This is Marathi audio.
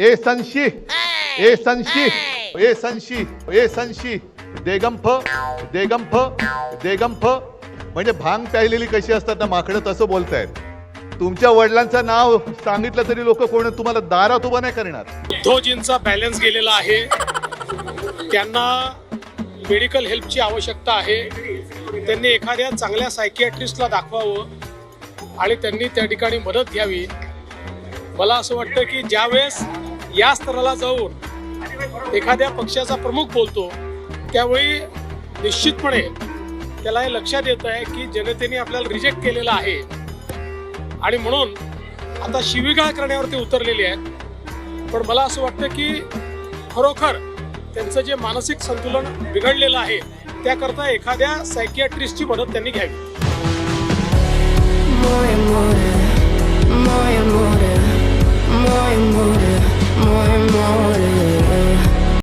ए संशी ए संशी ए संशी ए संशी देगंफ देगंफ देगंफ म्हणजे भांग प्यायलेली कशी असतात ना माकडं तसं बोलतायत. तुमच्या वडिलांचं नाव सांगितलं तरी लोक कोण तुम्हाला दारात उभं नाही करणार. उद्धवजींचा बॅलन्स गेलेला आहे. त्यांना मेडिकल हेल्पची आवश्यकता आहे. त्यांनी एखाद्या चांगल्या सायकियाट्रिस्टला दाखवावं आणि त्यांनी त्या ठिकाणी मदत घ्यावी. मला असं वाटतं की ज्यावेळेस या स्तराला जाऊन एखाद्या पक्षाचा प्रमुख बोलतो त्यावेळी निश्चितपणे त्याला हे लक्षात येत आहे की जनतेने आपल्याला रिजेक्ट केलेलं आहे. आणि म्हणून आता शिवीगाळ करण्यावरती उतरलेले आहेत पण मला असं वाटतं की खरोखर त्यांचं जे मानसिक संतुलन बिघडलेलं आहे त्याकरता एखाद्या सायकियाट्रिस्टची मदत त्यांनी घ्यावी.